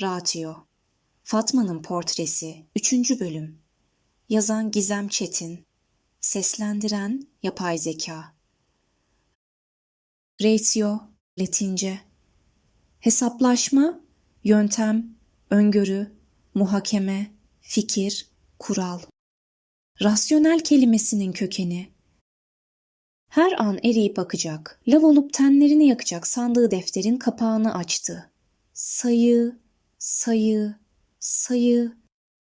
Ratio Fatma'nın Portresi 3. Bölüm Yazan Gizem Çetin Seslendiren Yapay Zeka Ratio Latince Hesaplaşma, yöntem, öngörü, muhakeme, fikir, kural. Rasyonel kelimesinin kökeni. Her an eriyip akacak, lav olup tenlerini yakacak sandığı defterin kapağını açtı. Sayı, sayı, sayı.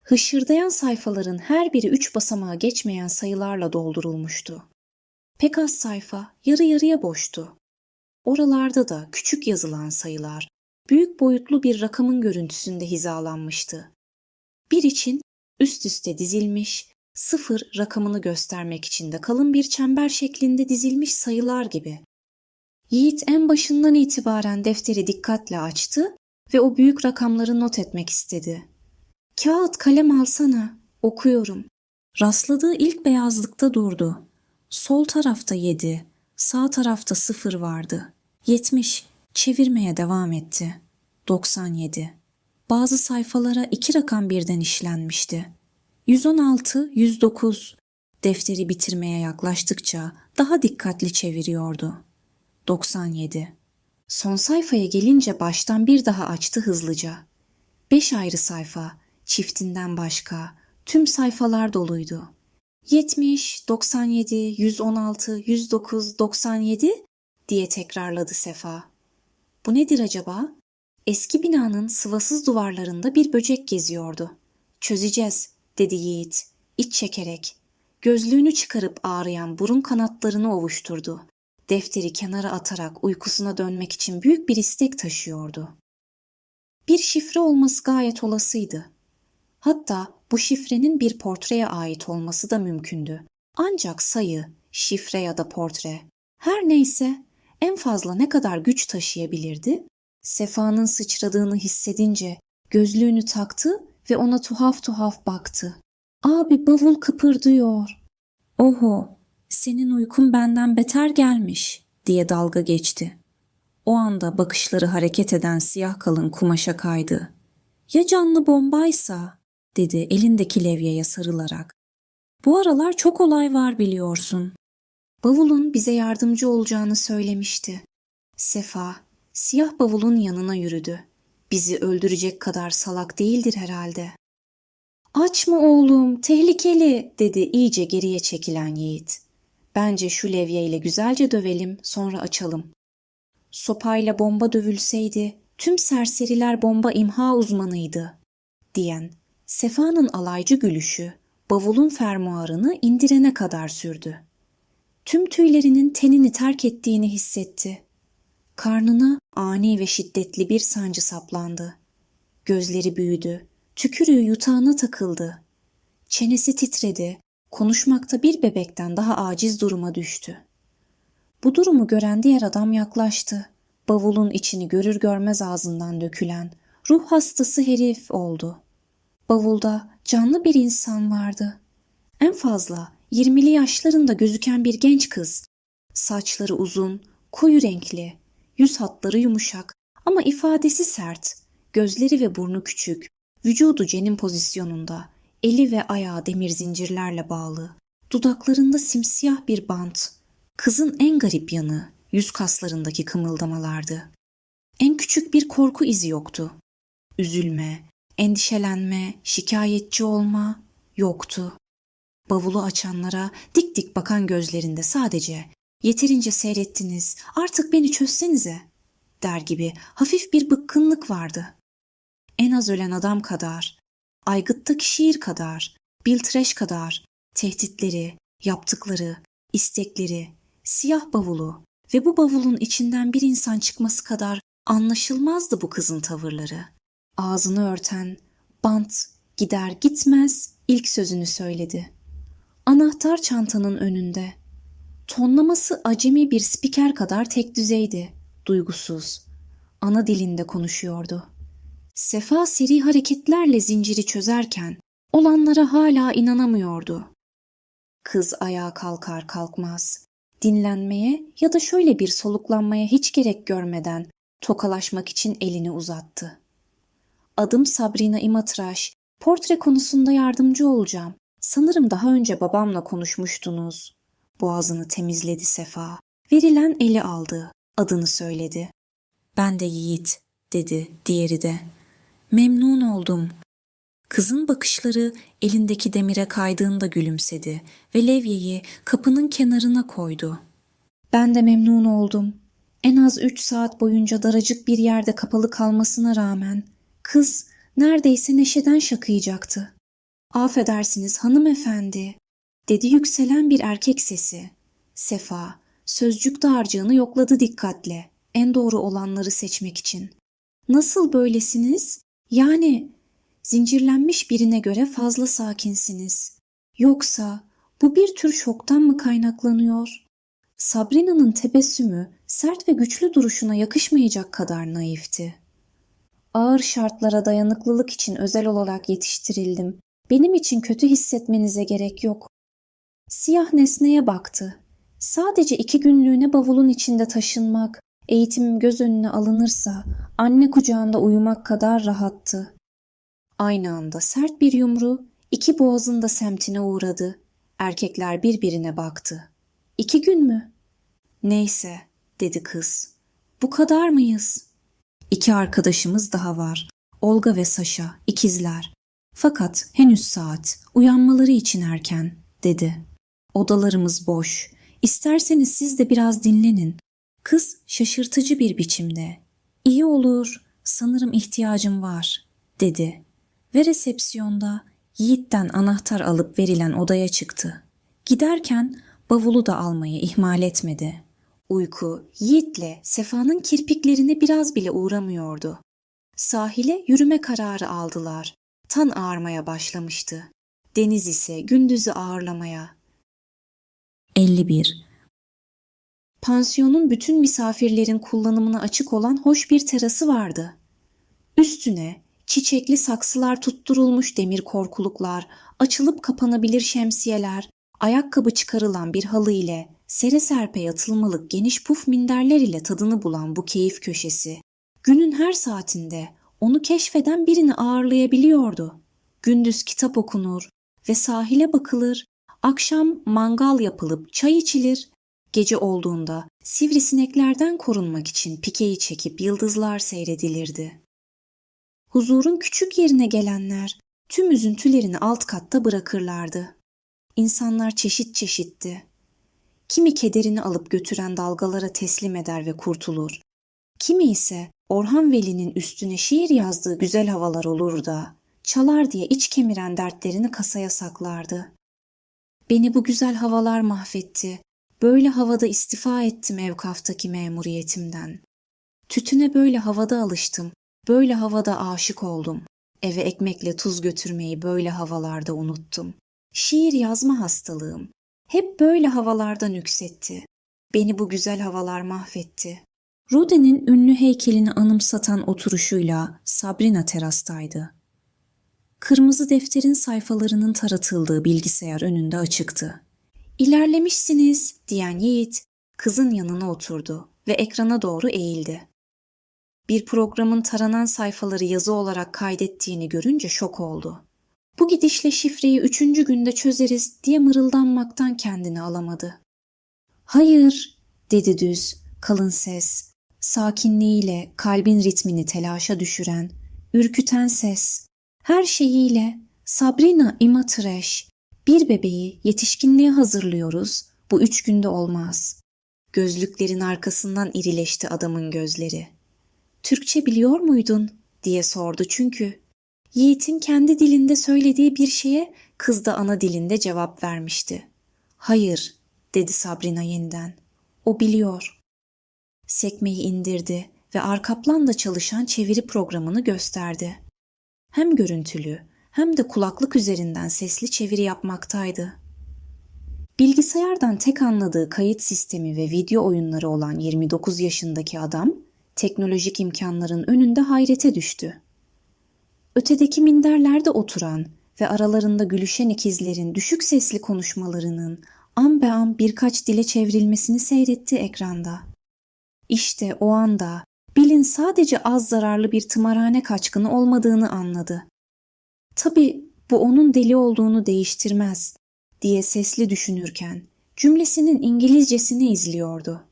Hışırdayan sayfaların her biri üç basamağa geçmeyen sayılarla doldurulmuştu. Pek az sayfa yarı yarıya boştu. Oralarda da küçük yazılan sayılar büyük boyutlu bir rakamın görüntüsünde hizalanmıştı. Bir için üst üste dizilmiş, sıfır rakamını göstermek için de kalın bir çember şeklinde dizilmiş sayılar gibi. Yiğit en başından itibaren defteri dikkatle açtı ve o büyük rakamları not etmek istedi. Kağıt kalem alsana, okuyorum. Rastladığı ilk beyazlıkta durdu. Sol tarafta yedi, sağ tarafta sıfır vardı. 70. Çevirmeye devam etti. 97. Bazı sayfalara iki rakam birden işlenmişti. 116, 109. Defteri bitirmeye yaklaştıkça daha dikkatli çeviriyordu. 97. Son sayfaya gelince baştan bir daha açtı hızlıca. Beş ayrı sayfa, çiftinden başka, tüm sayfalar doluydu. 70, 97, 116, 109, 97 diye tekrarladı Sefa. Bu nedir acaba? Eski binanın sıvasız duvarlarında bir böcek geziyordu. Çözeceğiz, dedi Yiğit, iç çekerek. Gözlüğünü çıkarıp ağrıyan burun kanatlarını ovuşturdu. Defteri kenara atarak uykusuna dönmek için büyük bir istek taşıyordu. Bir şifre olması gayet olasıydı. Hatta bu şifrenin bir portreye ait olması da mümkündü. Ancak sayı, şifre ya da portre her neyse en fazla ne kadar güç taşıyabilirdi? Sefa'nın sıçradığını hissedince gözlüğünü taktı ve ona tuhaf tuhaf baktı. Abi bavul kıpırdıyor. Oho, senin uykun benden beter gelmiş diye dalga geçti. O anda bakışları hareket eden siyah kalın kumaşa kaydı. Ya canlı bombaysa dedi elindeki levyeye sarılarak. Bu aralar çok olay var biliyorsun. Bavulun bize yardımcı olacağını söylemişti. Sefa, siyah bavulun yanına yürüdü. Bizi öldürecek kadar salak değildir herhalde. Açma oğlum, tehlikeli, dedi iyice geriye çekilen Yiğit. Bence şu levyeyle güzelce dövelim, sonra açalım. Sopayla bomba dövülseydi, tüm serseriler bomba imha uzmanıydı, diyen Sefa'nın alaycı gülüşü, bavulun fermuarını indirene kadar sürdü. Tüm tüylerinin tenini terk ettiğini hissetti. Karnına ani ve şiddetli bir sancı saplandı. Gözleri büyüdü, tükürüğü yutağına takıldı. Çenesi titredi, konuşmakta bir bebekten daha aciz duruma düştü. Bu durumu gören diğer adam yaklaştı. Bavulun içini görür görmez ağzından dökülen, ruh hastası herif oldu. Bavulda canlı bir insan vardı. En fazla yirmili yaşlarında gözüken bir genç kız. Saçları uzun, koyu renkli, yüz hatları yumuşak ama ifadesi sert. Gözleri ve burnu küçük, vücudu cenin pozisyonunda, eli ve ayağı demir zincirlerle bağlı. Dudaklarında simsiyah bir bant. Kızın en garip yanı yüz kaslarındaki kımıldamalardı. En küçük bir korku izi yoktu. Üzülme, endişelenme, şikayetçi olma yoktu. Bavulu açanlara dik dik bakan gözlerinde sadece yeterince seyrettiniz artık beni çözsenize der gibi hafif bir bıkkınlık vardı. En az ölen adam kadar, aygıttaki şiir kadar, Biltreş kadar tehditleri, yaptıkları, istekleri, siyah bavulu ve bu bavulun içinden bir insan çıkması kadar anlaşılmazdı bu kızın tavırları. Ağzını örten, bant, gider gitmez ilk sözünü söyledi. Anahtar çantanın önünde. Tonlaması acemi bir spiker kadar tek düzeydi, duygusuz. Ana dilinde konuşuyordu. Sefa seri hareketlerle zinciri çözerken olanlara hala inanamıyordu. Kız ayağa kalkar kalkmaz, dinlenmeye ya da şöyle bir soluklanmaya hiç gerek görmeden tokalaşmak için elini uzattı. Adım Sabrina İmatıraş. Portre konusunda yardımcı olacağım. Sanırım daha önce babamla konuşmuştunuz. Boğazını temizledi Sefa. Verilen eli aldı. Adını söyledi. Ben de Yiğit, dedi diğeri de. Memnun oldum. Kızın bakışları elindeki demire kaydığında gülümsedi ve levyeyi kapının kenarına koydu. Ben de memnun oldum. En az üç saat boyunca daracık bir yerde kapalı kalmasına rağmen kız neredeyse neşeden şakıyacaktı. Affedersiniz hanımefendi, dedi yükselen bir erkek sesi. Sefa, sözcük dağarcığını yokladı dikkatle, en doğru olanları seçmek için. Nasıl böylesiniz? Yani zincirlenmiş birine göre fazla sakinsiniz. Yoksa bu bir tür şoktan mı kaynaklanıyor? Sabrina'nın tebessümü sert ve güçlü duruşuna yakışmayacak kadar naifti. Ağır şartlara dayanıklılık için özel olarak yetiştirildim. Benim için kötü hissetmenize gerek yok. Siyah nesneye baktı. Sadece iki günlüğüne bavulun içinde taşınmak, eğitimim göz önüne alınırsa anne kucağında uyumak kadar rahattı. Aynı anda sert bir yumru iki boğazın da semtine uğradı. Erkekler birbirine baktı. İki gün mü? Neyse, dedi kız. Bu kadar mıyız? İki arkadaşımız daha var. Olga ve Saşa, ikizler. Fakat henüz saat, uyanmaları için erken, dedi. Odalarımız boş. İsterseniz siz de biraz dinlenin. Kız şaşırtıcı bir biçimde. İyi olur, sanırım ihtiyacım var, dedi. Ve resepsiyonda Yiğit'ten anahtar alıp verilen odaya çıktı. Giderken bavulu da almayı ihmal etmedi. Uyku Yiğit'le Sefa'nın kirpiklerine biraz bile uğramıyordu. Sahile yürüme kararı aldılar. Tan ağarmaya başlamıştı. Deniz ise gündüzü ağırlamaya. 51. Pansiyonun bütün misafirlerin kullanımına açık olan hoş bir terası vardı. Üstüne çiçekli saksılar tutturulmuş demir korkuluklar, açılıp kapanabilir şemsiyeler, ayakkabı çıkarılan bir halı ile sere serpe yatılmalık geniş puf minderler ile tadını bulan bu keyif köşesi, günün her saatinde onu keşfeden birini ağırlayabiliyordu. Gündüz kitap okunur ve sahile bakılır, akşam mangal yapılıp çay içilir, gece olduğunda sivrisineklerden korunmak için pikeyi çekip yıldızlar seyredilirdi. Huzurun küçük yerine gelenler tüm üzüntülerini alt katta bırakırlardı. İnsanlar çeşit çeşitti. Kimi kederini alıp götüren dalgalara teslim eder ve kurtulur. Kimi ise Orhan Veli'nin üstüne şiir yazdığı güzel havalar olur da çalar diye iç kemiren dertlerini kasaya saklardı. Beni bu güzel havalar mahvetti. Böyle havada istifa ettim evkaftaki memuriyetimden. Tütüne böyle havada alıştım. Böyle havada aşık oldum. Eve ekmekle tuz götürmeyi böyle havalarda unuttum. Şiir yazma hastalığım. Hep böyle havalarda nüksetti. Beni bu güzel havalar mahvetti. Rude'nin ünlü heykelini anımsatan oturuşuyla Sabrina terastaydı. Kırmızı defterin sayfalarının taratıldığı bilgisayar önünde açıktı. İlerlemişsiniz diyen Yiğit kızın yanına oturdu ve ekrana doğru eğildi. Bir programın taranan sayfaları yazı olarak kaydettiğini görünce şok oldu. Bu gidişle şifreyi üçüncü günde çözeriz diye mırıldanmaktan kendini alamadı. Hayır, dedi düz, kalın ses. Sakinliğiyle kalbin ritmini telaşa düşüren, ürküten ses. Her şeyiyle Sabrina Imatreş, bir bebeği yetişkinliğe hazırlıyoruz. Bu üç günde olmaz. Gözlüklerin arkasından irileşti adamın gözleri. Türkçe biliyor muydun? diye sordu çünkü. Yiğit'in kendi dilinde söylediği bir şeye kız da ana dilinde cevap vermişti. Hayır, dedi Sabrina yeniden. O biliyor. Sekmeyi indirdi ve arka planda çalışan çeviri programını gösterdi. Hem görüntülü hem de kulaklık üzerinden sesli çeviri yapmaktaydı. Bilgisayardan tek anladığı kayıt sistemi ve video oyunları olan 29 yaşındaki adam teknolojik imkanların önünde hayrete düştü. Ötedeki minderlerde oturan ve aralarında gülüşen ikizlerin düşük sesli konuşmalarının an be an birkaç dile çevrilmesini seyretti ekranda. İşte o anda Bill'in sadece az zararlı bir tımarhane kaçkını olmadığını anladı. Tabii bu onun deli olduğunu değiştirmez diye sesli düşünürken cümlesinin İngilizcesini izliyordu.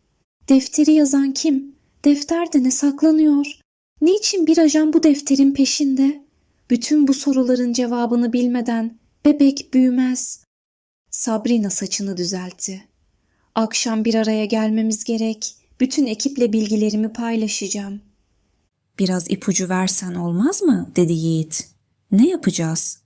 Defteri yazan kim? Defterde ne saklanıyor? Niçin bir ajan bu defterin peşinde? Bütün bu soruların cevabını bilmeden bebek büyümez. Sabrina saçını düzeltti. Akşam bir araya gelmemiz gerek. Bütün ekiple bilgilerimi paylaşacağım. Biraz ipucu versen olmaz mı? dedi Yiğit. Ne yapacağız?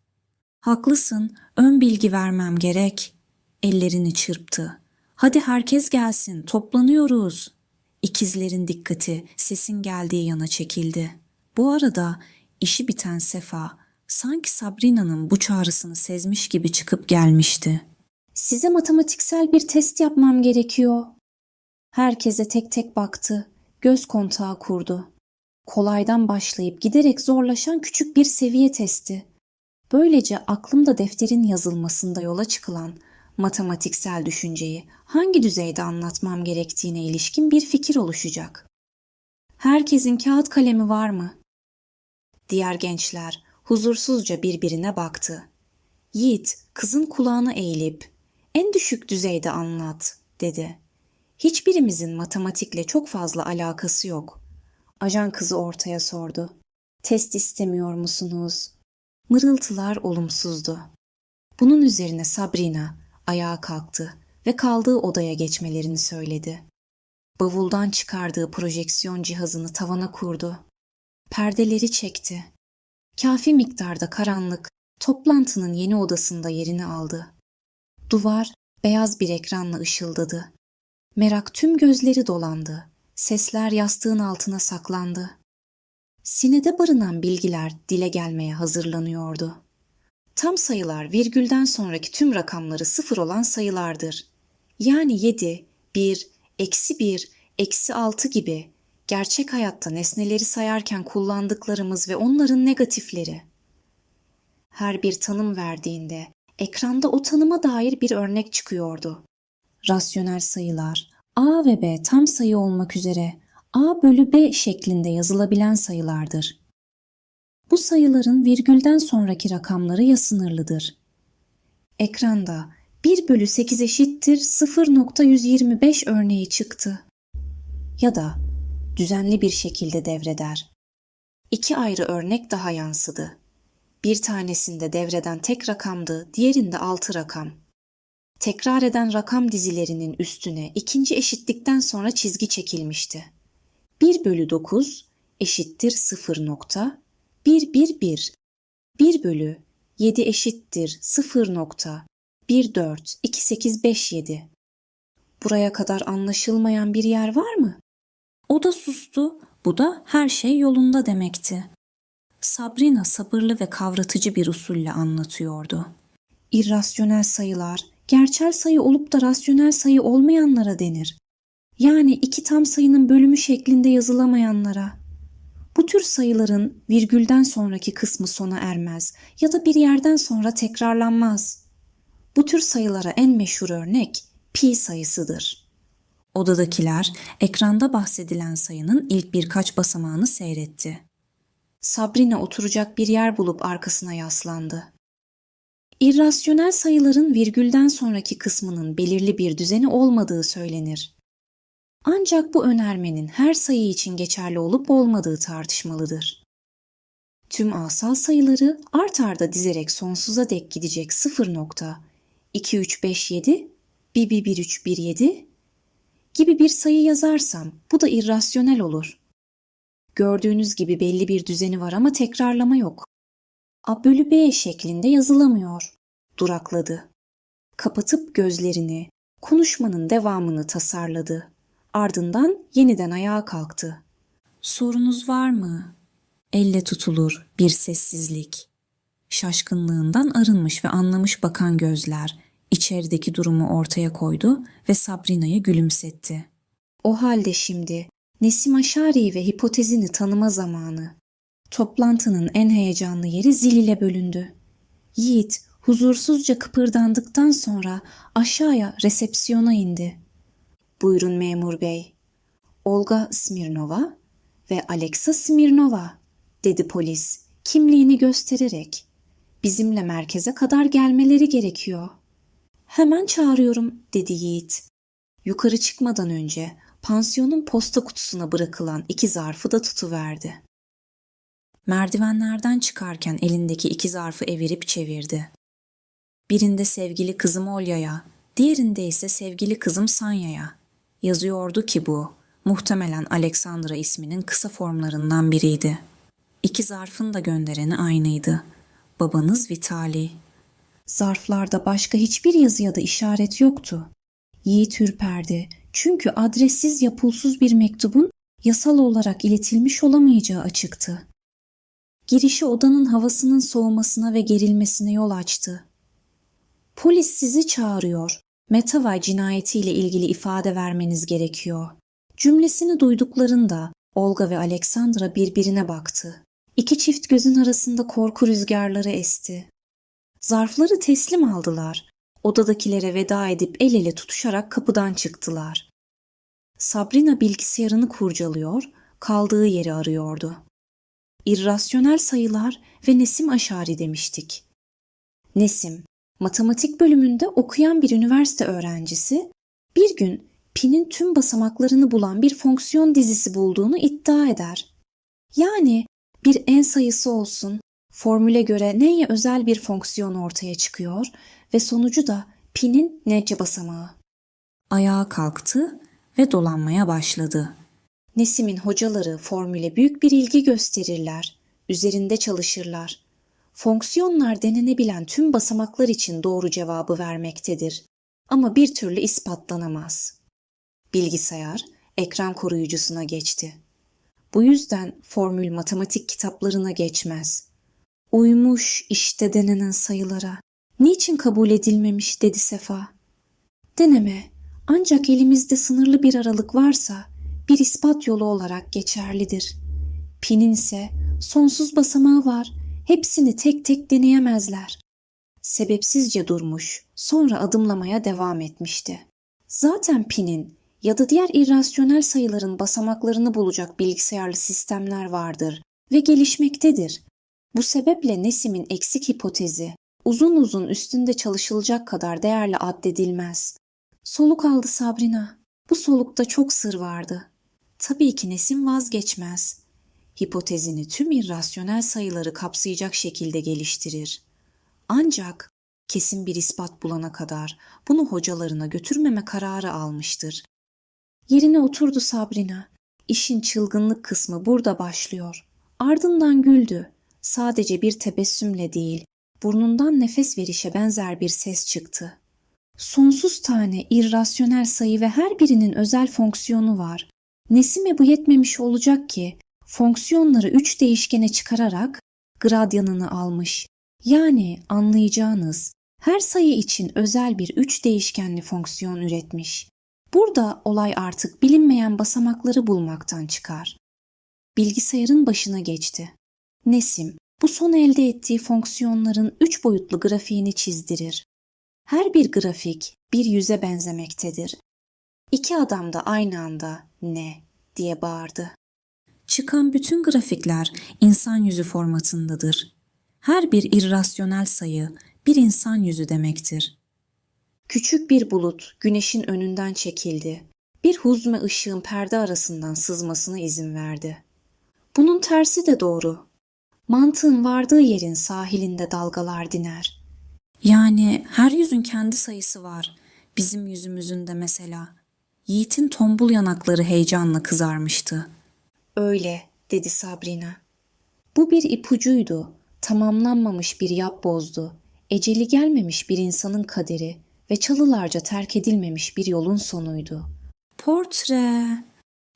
Haklısın, ön bilgi vermem gerek. Ellerini çırptı. Hadi herkes gelsin, toplanıyoruz. İkizlerin dikkati sesin geldiği yana çekildi. Bu arada işi biten Sefa sanki Sabrina'nın bu çağrısını sezmiş gibi çıkıp gelmişti. Size matematiksel bir test yapmam gerekiyor. Herkese tek tek baktı. Göz kontağı kurdu. Kolaydan başlayıp giderek zorlaşan küçük bir seviye testi. Böylece aklımda defterin yazılmasında yola çıkılan matematiksel düşünceyi hangi düzeyde anlatmam gerektiğine ilişkin bir fikir oluşacak. Herkesin kağıt kalemi var mı? Diğer gençler huzursuzca birbirine baktı. Yiğit kızın kulağına eğilip en düşük düzeyde anlat dedi. Hiçbirimizin matematikle çok fazla alakası yok. Ajan kızı ortaya sordu. Test istemiyor musunuz? Mırıltılar olumsuzdu. Bunun üzerine Sabrina ayağa kalktı ve kaldığı odaya geçmelerini söyledi. Bavuldan çıkardığı projeksiyon cihazını tavana kurdu. Perdeleri çekti. Kafi miktarda karanlık toplantının yeni odasında yerini aldı. Duvar beyaz bir ekranla ışıldadı. Merak tüm gözleri dolandı. Sesler yastığın altına saklandı. Sinede barınan bilgiler dile gelmeye hazırlanıyordu. Tam sayılar virgülden sonraki tüm rakamları sıfır olan sayılardır. Yani 7, 1, eksi 1, eksi 6 gibi gerçek hayatta nesneleri sayarken kullandıklarımız ve onların negatifleri. Her bir tanım verdiğinde ekranda o tanıma dair bir örnek çıkıyordu. Rasyonel sayılar, A ve B tam sayı olmak üzere A bölü B şeklinde yazılabilen sayılardır. Bu sayıların virgülden sonraki rakamları ya sınırlıdır. Ekranda 1 bölü 8 eşittir 0.125 örneği çıktı. Ya da düzenli bir şekilde devreder. İki ayrı örnek daha yansıdı. Bir tanesinde devreden tek rakamdı, diğerinde altı rakam. Tekrar eden rakam dizilerinin üstüne ikinci eşitlikten sonra çizgi çekilmişti. 1 bölü 9 eşittir 0 nokta, 1 1 1. 1 bölü 7 eşittir 0 nokta, 1 4 2 8 5 7. Buraya kadar anlaşılmayan bir yer var mı? O da sustu, bu da her şey yolunda demekti. Sabrina sabırlı ve kavratıcı bir usulle anlatıyordu. İrrasyonel sayılar, gerçel sayı olup da rasyonel sayı olmayanlara denir. Yani iki tam sayının bölümü şeklinde yazılamayanlara. Bu tür sayıların virgülden sonraki kısmı sona ermez ya da bir yerden sonra tekrarlanmaz. Bu tür sayılara en meşhur örnek pi sayısıdır. Odadakiler ekranda bahsedilen sayının ilk birkaç basamağını seyretti. Sabrina oturacak bir yer bulup arkasına yaslandı. İrrasyonel sayıların virgülden sonraki kısmının belirli bir düzeni olmadığı söylenir. Ancak bu önermenin her sayı için geçerli olup olmadığı tartışmalıdır. Tüm asal sayıları art arda dizerek sonsuza dek gidecek 0 nokta 2 3 5 7 1 1 1 3 1 7 gibi bir sayı yazarsam bu da irrasyonel olur. Gördüğünüz gibi belli bir düzeni var ama tekrarlama yok. A bölü B şeklinde yazılamıyor. Durakladı. Kapatıp gözlerini, konuşmanın devamını tasarladı. Ardından yeniden ayağa kalktı. Sorunuz var mı? Elle tutulur bir sessizlik. Şaşkınlığından arınmış ve anlamış bakan gözler içerideki durumu ortaya koydu ve Sabrina'yı gülümsetti. O halde şimdi Nesim Aşari ve hipotezini tanıma zamanı. Toplantının en heyecanlı yeri zil ile bölündü. Yiğit huzursuzca kıpırdandıktan sonra aşağıya resepsiyona indi. Buyurun memur bey. Olga Smirnova, ve Alexa Smirnova, dedi polis kimliğini göstererek. Bizimle merkeze kadar gelmeleri gerekiyor. Hemen çağırıyorum, dedi Yiğit. Yukarı çıkmadan önce pansiyonun posta kutusuna bırakılan iki zarfı da tutuverdi. Merdivenlerden çıkarken elindeki iki zarfı evirip çevirdi. Birinde sevgili kızım Olya'ya, diğerinde ise sevgili kızım Sanya'ya. Yazıyordu ki bu, muhtemelen Alexandra isminin kısa formlarından biriydi. İki zarfın da göndereni aynıydı. Babanız Vitali. Zarflarda başka hiçbir yazı ya da işaret yoktu. Yiğit ürperdi çünkü adressiz yapulsuz bir mektubun yasal olarak iletilmiş olamayacağı açıktı. Girişi odanın havasının soğumasına ve gerilmesine yol açtı. Polis sizi çağırıyor. Metavay cinayetiyle ilgili ifade vermeniz gerekiyor. Cümlesini duyduklarında Olga ve Alexandra birbirine baktı. İki çift gözün arasında korku rüzgarları esti. Zarfları teslim aldılar. Odadakilere veda edip el ele tutuşarak kapıdan çıktılar. Sabrina bilgisayarını kurcalıyor, kaldığı yeri arıyordu. İrrasyonel sayılar ve Nesim Aşari demiştik. Nesim, matematik bölümünde okuyan bir üniversite öğrencisi, bir gün pinin tüm basamaklarını bulan bir fonksiyon dizisi bulduğunu iddia eder. Yani bir en sayısı olsun, formüle göre neye özel bir fonksiyon ortaya çıkıyor ve sonucu da pinin nece basamağı. Ayağa kalktı ve dolanmaya başladı. Nesim'in hocaları formüle büyük bir ilgi gösterirler, üzerinde çalışırlar. Fonksiyonlar denenebilen tüm basamaklar için doğru cevabı vermektedir ama bir türlü ispatlanamaz. Bilgisayar ekran koruyucusuna geçti. Bu yüzden formül matematik kitaplarına geçmez. Uymuş işte denenen sayılara. Niçin kabul edilmemiş dedi Sefa. Deneme ancak elimizde sınırlı bir aralık varsa bir ispat yolu olarak geçerlidir. Pinin ise sonsuz basamağı var. Hepsini tek tek deneyemezler. Sebepsizce durmuş, sonra adımlamaya devam etmişti. Zaten pinin ya da diğer irrasyonel sayıların basamaklarını bulacak bilgisayarlı sistemler vardır ve gelişmektedir. Bu sebeple Nesim'in eksik hipotezi uzun uzun üstünde çalışılacak kadar değerli addedilmez. Soluk aldı Sabrina. Bu solukta çok sır vardı. Tabii ki Nesim vazgeçmez. Hipotezini tüm irrasyonel sayıları kapsayacak şekilde geliştirir. Ancak kesin bir ispat bulana kadar bunu hocalarına götürmeme kararı almıştır. Yerine oturdu Sabrina. İşin çılgınlık kısmı burada başlıyor. Ardından güldü. Sadece bir tebessümle değil, burnundan nefes verişe benzer bir ses çıktı. Sonsuz tane irrasyonel sayı ve her birinin özel fonksiyonu var. Nesime bu yetmemiş olacak ki fonksiyonları üç değişkene çıkararak gradyanını almış. Yani anlayacağınız her sayı için özel bir üç değişkenli fonksiyon üretmiş. Burada olay artık bilinmeyen basamakları bulmaktan çıkar. Bilgisayarın başına geçti. Nesim, bu son elde ettiği fonksiyonların üç boyutlu grafiğini çizdirir. Her bir grafik bir yüze benzemektedir. İki adam da aynı anda ne diye bağırdı. Çıkan bütün grafikler insan yüzü formatındadır. Her bir irrasyonel sayı bir insan yüzü demektir. Küçük bir bulut güneşin önünden çekildi. Bir huzme ışığın perde arasından sızmasına izin verdi. Bunun tersi de doğru. Mantığın vardığı yerin sahilinde dalgalar diner. Yani her yüzün kendi sayısı var. Bizim yüzümüzün de mesela. Yiğit'in tombul yanakları heyecanla kızarmıştı. Öyle, dedi Sabrina. Bu bir ipucuydu. Tamamlanmamış bir yapbozdu. Eceli gelmemiş bir insanın kaderi ve çalılarca terk edilmemiş bir yolun sonuydu. Portre.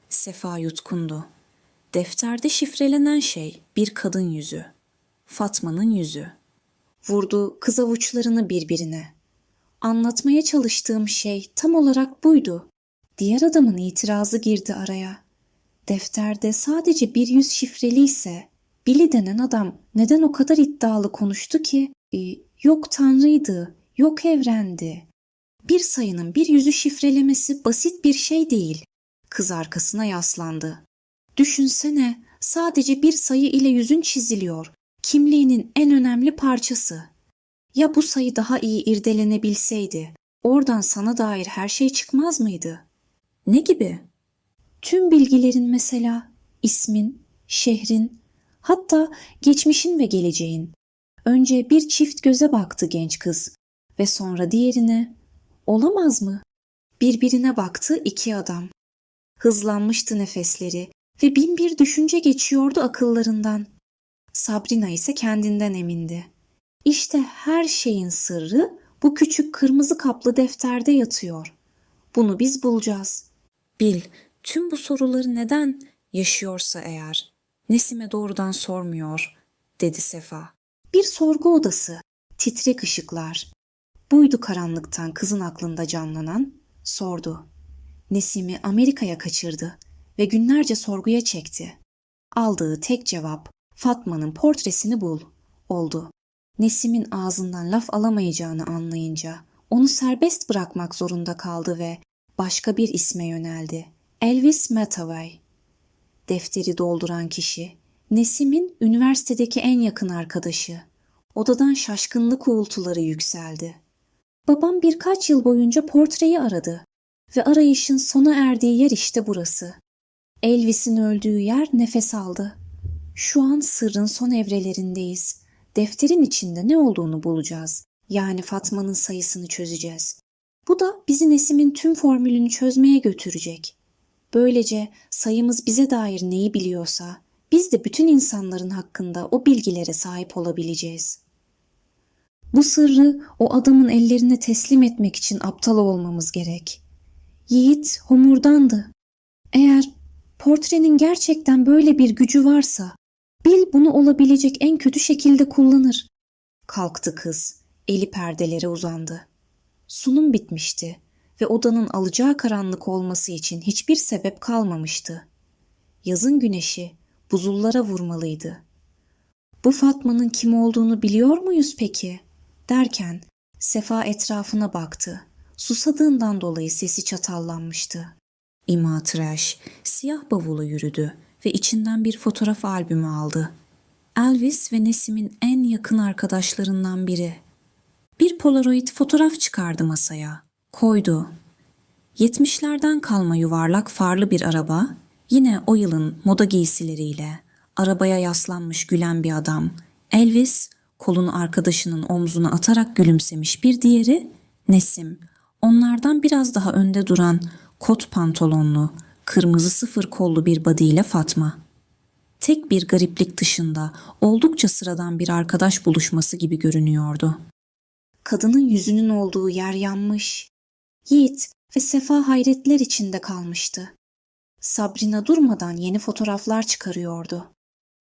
Sefa yutkundu. Defterde şifrelenen şey bir kadın yüzü. Fatma'nın yüzü. Vurdu kız avuçlarını birbirine. Anlatmaya çalıştığım şey tam olarak buydu. Diğer adamın itirazı girdi araya. Defterde sadece bir yüz şifreliyse Billy denen adam neden o kadar iddialı konuştu ki? E, yok tanrıydı, yok evrendi. Bir sayının bir yüzü şifrelemesi basit bir şey değil. Kız arkasına yaslandı. Düşünsene, sadece bir sayı ile yüzün çiziliyor. Kimliğinin en önemli parçası. Ya bu sayı daha iyi irdelenebilseydi, oradan sana dair her şey çıkmaz mıydı? Ne gibi? Tüm bilgilerin mesela ismin, şehrin, hatta geçmişin ve geleceğin. Önce bir çift göze baktı genç kız ve sonra diğerine. Olamaz mı? Birbirine baktı iki adam. Hızlanmıştı nefesleri ve bin bir düşünce geçiyordu akıllarından. Sabrina ise kendinden emindi. İşte her şeyin sırrı bu küçük kırmızı kaplı defterde yatıyor. Bunu biz bulacağız. Bil, tüm bu soruları neden yaşıyorsa eğer Nesim'e doğrudan sormuyor, dedi Sefa. Bir sorgu odası, titrek ışıklar. Buydu karanlıktan kızın aklında canlanan, sordu. Nesim'i Amerika'ya kaçırdı ve günlerce sorguya çekti. Aldığı tek cevap, Fatma'nın portresini bul, oldu. Nesim'in ağzından laf alamayacağını anlayınca onu serbest bırakmak zorunda kaldı ve başka bir isme yöneldi. Elvis Mataway. Defteri dolduran kişi, Nesim'in üniversitedeki en yakın arkadaşı. Odadan şaşkınlık uğultuları yükseldi. Babam birkaç yıl boyunca portreyi aradı ve arayışın sona erdiği yer işte burası. Elvis'in öldüğü yer nefes aldı. Şu an sırrın son evrelerindeyiz. Defterin içinde ne olduğunu bulacağız. Yani Fatma'nın sayısını çözeceğiz. Bu da bizi Nesim'in tüm formülünü çözmeye götürecek. Böylece sayımız bize dair neyi biliyorsa biz de bütün insanların hakkında o bilgilere sahip olabileceğiz. Bu sırrı o adamın ellerine teslim etmek için aptal olmamız gerek. Yiğit homurdandı. Eğer portrenin gerçekten böyle bir gücü varsa, Bil bunu olabilecek en kötü şekilde kullanır. Kalktı kız, eli perdelere uzandı. Sunum bitmişti ve odanın alacağı karanlık olması için hiçbir sebep kalmamıştı. Yazın güneşi buzullara vurmalıydı. Bu Fatma'nın kim olduğunu biliyor muyuz peki? Derken Sefa etrafına baktı. Susadığından dolayı sesi çatallanmıştı. İma tıraş, siyah bavula yürüdü ve içinden bir fotoğraf albümü aldı. Elvis ve Nesim'in en yakın arkadaşlarından biri. Bir polaroid fotoğraf çıkardı masaya. Koydu. 70'lerden kalma yuvarlak farlı bir araba, yine o yılın moda giysileriyle arabaya yaslanmış gülen bir adam. Elvis kolunu arkadaşının omzuna atarak gülümsemiş bir diğeri Nesim. Onlardan biraz daha önde duran kot pantolonlu, kırmızı sıfır kollu bir badiyle Fatma. Tek bir gariplik dışında oldukça sıradan bir arkadaş buluşması gibi görünüyordu. Kadının yüzünün olduğu yer yanmış. Yiğit ve Sefa hayretler içinde kalmıştı. Sabrina durmadan yeni fotoğraflar çıkarıyordu.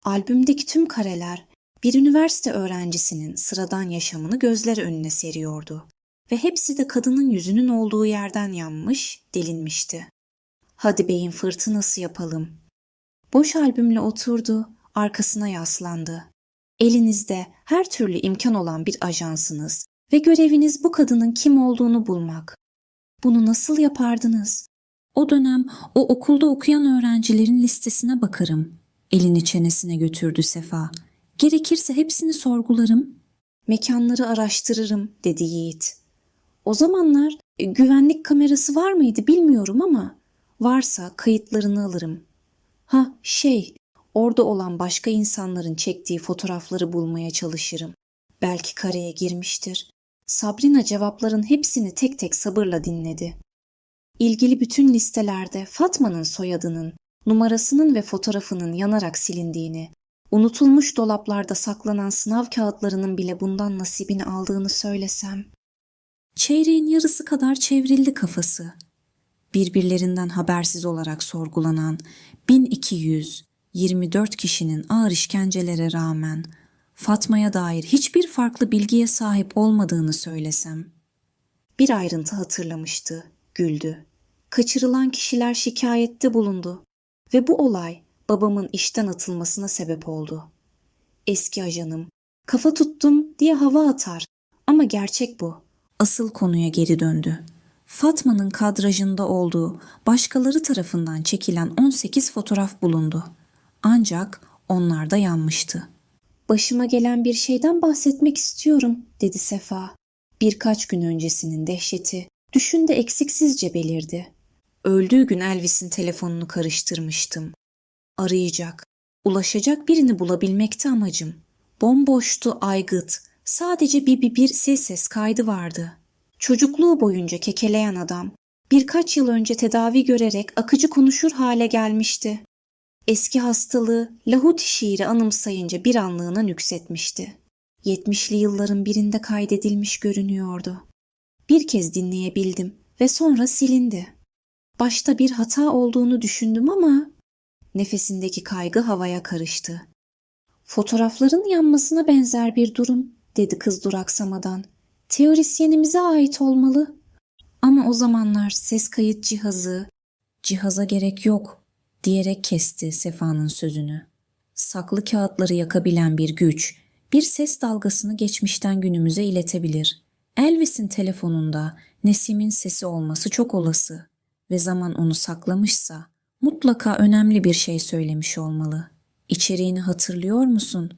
Albümdeki tüm kareler bir üniversite öğrencisinin sıradan yaşamını gözler önüne seriyordu ve hepsi de kadının yüzünün olduğu yerden yanmış, delinmişti. Hadi beyin fırtınası yapalım. Boş albümle oturdu, arkasına yaslandı. Elinizde her türlü imkan olan bir ajansınız ve göreviniz bu kadının kim olduğunu bulmak. Bunu nasıl yapardınız? O dönem o okulda okuyan öğrencilerin listesine bakarım. Elini çenesine götürdü Sefa. Gerekirse hepsini sorgularım. Mekanları araştırırım dedi Yiğit. O zamanlar e, güvenlik kamerası var mıydı bilmiyorum ama varsa kayıtlarını alırım. Ha şey, orada olan başka insanların çektiği fotoğrafları bulmaya çalışırım. Belki kareye girmiştir. Sabrina cevapların hepsini tek tek sabırla dinledi. İlgili bütün listelerde Fatma'nın soyadının, numarasının ve fotoğrafının yanarak silindiğini, unutulmuş dolaplarda saklanan sınav kağıtlarının bile bundan nasibini aldığını söylesem. Çeyreğin yarısı kadar çevrildi kafası. Birbirlerinden habersiz olarak sorgulanan 1224 kişinin ağır işkencelere rağmen Fatma'ya dair hiçbir farklı bilgiye sahip olmadığını söylesem. Bir ayrıntı hatırlamıştı, güldü. Kaçırılan kişiler şikayette bulundu ve bu olay babamın işten atılmasına sebep oldu. Eski ajanım, kafa tuttum diye hava atar ama gerçek bu. Asıl konuya geri döndü. Fatma'nın kadrajında olduğu başkaları tarafından çekilen 18 fotoğraf bulundu. Ancak onlar da yanmıştı. Başıma gelen bir şeyden bahsetmek istiyorum, dedi Sefa. Birkaç gün öncesinin dehşeti düşünde eksiksizce belirdi. Öldüğü gün Elvis'in telefonunu karıştırmıştım. Arayacak, ulaşacak birini bulabilmekti amacım. Bomboştu aygıt, sadece bir bir bir ses ses kaydı vardı. Çocukluğu boyunca kekeleyen adam, birkaç yıl önce tedavi görerek akıcı konuşur hale gelmişti. Eski hastalığı Lahuti şiiri anımsayınca bir anlığına nüksetmişti. Yetmişli yılların birinde kaydedilmiş görünüyordu. Bir kez dinleyebildim ve sonra silindi. Başta bir hata olduğunu düşündüm ama nefesindeki kaygı havaya karıştı. Fotoğrafların yanmasına benzer bir durum, dedi kız duraksamadan. Teorisyenimize ait olmalı. Ama o zamanlar ses kayıt cihazı, cihaza gerek yok diyerek kesti Sefa'nın sözünü. Saklı kağıtları yakabilen bir güç, bir ses dalgasını geçmişten günümüze iletebilir. Elvis'in telefonunda Nesim'in sesi olması çok olası ve zaman onu saklamışsa mutlaka önemli bir şey söylemiş olmalı. İçeriğini hatırlıyor musun?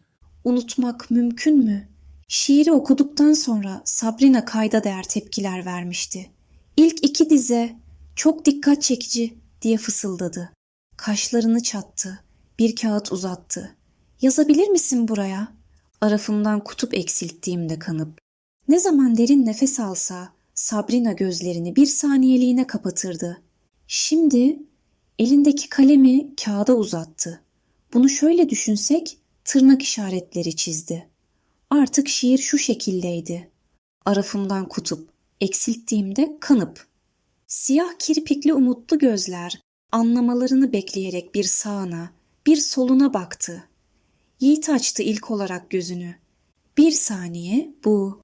Unutmak mümkün mü? Şiiri okuduktan sonra Sabrina kayda değer tepkiler vermişti. İlk iki dize çok dikkat çekici diye fısıldadı. Kaşlarını çattı. Bir kağıt uzattı. Yazabilir misin buraya? Arafımdan kutup eksilttiğimde kanıp. Ne zaman derin nefes alsa Sabrina gözlerini bir saniyeliğine kapatırdı. Şimdi elindeki kalemi kağıda uzattı. Bunu şöyle düşünsek tırnak işaretleri çizdi. Artık şiir şu şekildeydi. Arafımdan kutup, eksilttiğimde kanıp. Siyah kirpikli umutlu gözler anlamalarını bekleyerek bir sağına, bir soluna baktı. Yiğit açtı ilk olarak gözünü. Bir saniye bu,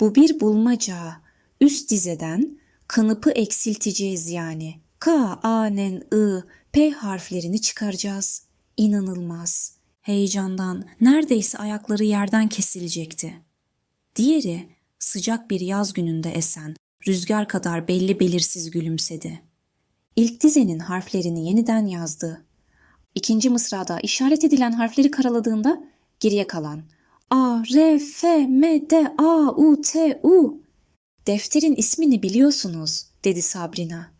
bu bir bulmaca. Üst dizeden kanıpı eksilteceğiz yani. K, A, N, I, P harflerini çıkaracağız. İnanılmaz. Heyecandan neredeyse ayakları yerden kesilecekti. Diğeri sıcak bir yaz gününde esen, rüzgar kadar belli belirsiz gülümsedi. İlk dizenin harflerini yeniden yazdı. İkinci mısrada işaret edilen harfleri karaladığında geriye kalan A, R, F, M, D, A, U, T, U. Defterin ismini biliyorsunuz, dedi Sabrina.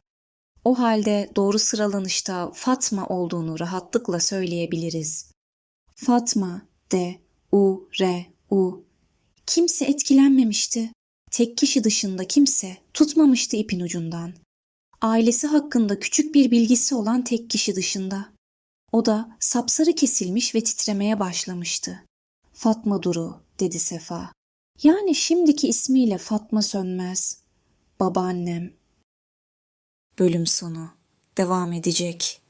O halde doğru sıralanışta Fatma olduğunu rahatlıkla söyleyebiliriz. Fatma, D, U, R, U. Kimse etkilenmemişti. Tek kişi dışında kimse tutmamıştı ipin ucundan. Ailesi hakkında küçük bir bilgisi olan tek kişi dışında. O da sapsarı kesilmiş ve titremeye başlamıştı. Fatma Duru, dedi Sefa. Yani şimdiki ismiyle Fatma Sönmez. Babaannem. Bölüm sonu. Devam edecek.